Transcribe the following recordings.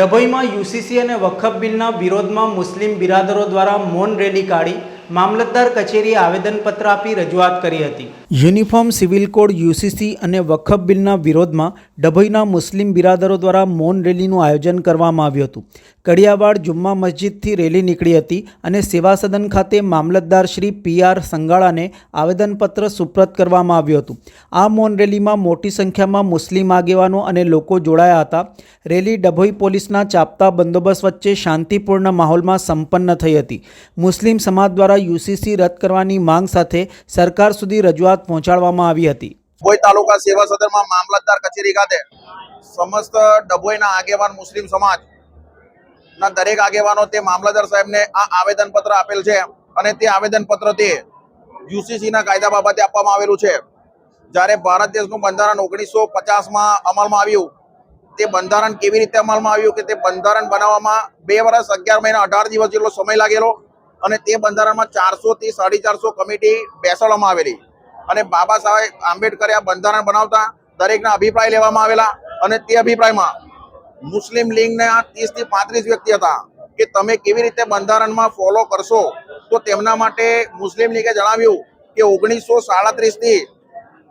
ડભોઈમાં UCC અને વખફ બિલના વિરોધમાં મુસ્લિમ બિરાદરો દ્વારા મૌન રેલી કાઢી મામલતદાર કચેરીએ આવેદનપત્ર આપી રજૂઆત કરી હતી. યુનિફોર્મ, સિવિલ કોડ, યુસીસી અને વખફ બિલના વિરોધમાં ડભોઈના મુસ્લિમ બિરાદરો દ્વારા મૌન રેલીનું આયોજન કરવામાં આવ્યું હતું. કડિયાવાડ જુમ્મા મસ્જિદથી રેલી નીકળી હતી અને સેવા સદન ખાતે મામલતદાર શ્રી પી આર સંગાળાને આવેદનપત્ર સુપ્રત કરવામાં આવ્યું હતું. આ મૌન રેલીમાં મોટી સંખ્યામાં મુસ્લિમ આગેવાનો અને લોકો જોડાયા હતા. રેલી ડભોઈ પોલીસના ચાપતા બંદોબસ્ત વચ્ચે શાંતિપૂર્ણ માહોલમાં સંપન્ન થઈ હતી. મુસ્લિમ સમાજ દ્વારા યુસીસી રદ કરવાની માંગ સાથે સરકાર સુધી રજૂઆત પહોંચાડવામાં આવી હતી. ડભોઈ તાલુકા સેવા સદનમાં મામલતદાર કચેરી ખાતે સમસ્ત ડભોઈના આગેવાન મુસ્લિમ સમાજ ના દરેક આગેવાનો તે મામલતદાર સાહેબને આ આવેદનપત્ર આપેલ છે અને તે આવેદનપત્ર તે યુસીસીના કાયદા બાબતે આપવામાં આવેલું છે. જ્યારે ભારત દેશનું બંધારણ ઓગણીસો પચાસમાં અમલમાં આવ્યું, તે બંધારણ કેવી રીતે અમલમાં આવ્યું કે તે બંધારણ બનાવવામાં બે વર્ષ અગિયાર મહિના, અઢાર દિવસ જેટલો સમય લાગેલો અને તે બંધારણમાં ચારસો થી સાડી ચારસો કમિટી બેસાડવામાં આવેલી. અને બાબા સાહેબ આંબેડકરે આ બંધારણ બનાવતા દરેકના અભિપ્રાય લેવામાં આવેલા અને તે અભિપ્રાયમાં મુસ્લિમ લીગના ત્રીસથી પાંત્રીસ વ્યક્તિ હતા કે તમે કેવી રીતે બંધારણમાં ફોલો કરશો? તો તેમના માટે મુસ્લિમ લીગે જણાવ્યું કે ઓગણીસો સાડત્રીસથી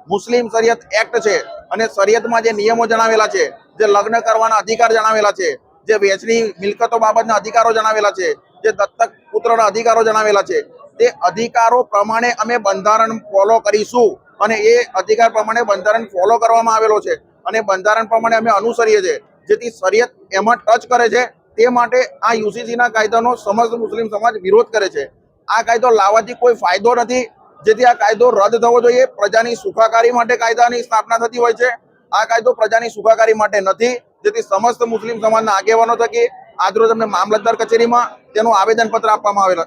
મુસ્લિમ શરિયત એક્ટ છે અને શરિયતમાં જે નિયમો જણાવેલા છે, જે લગ્ન કરવાના અધિકાર જણાવેલા છે, જે વેચની મિલકતો બાબતના અધિકારો જણાવેલા છે જે દત્તક પુત્રના અધિકારો જણાવેલા છે. તે અધિકારો પ્રમાણે અમે બંધારણ ફોલો કરીશું અને એ અધિકાર પ્રમાણે બંધારણ ફોલો કરવામાં આવેલો છે. અને બંધારણ પ્રમાણે અમે અનુસરીએ છીએ. જેથી શરિયત એમાં ટચ કરે છે. તે માટે આ યુસીસીના કાયદાનો સમસ્ત મુસ્લિમ સમાજ વિરોધ કરે છે. આ કાયદો લાવવાથી કોઈ ફાયદો નથી. જેથી આ કાયદો રદ થવો જોઈએ. પ્રજાની સુખાકારી માટે કાયદાની સ્થાપના થતી હોય છે. આ કાયદો પ્રજાની સુખાકારી માટે નથી. જેથી સમસ્ત મુસ્લિમ સમાજના આગેવાનો થકી આજરોજ અમને મામલતદાર કચેરીમાં તેનું આવેદનપત્ર આપવામાં આવેલ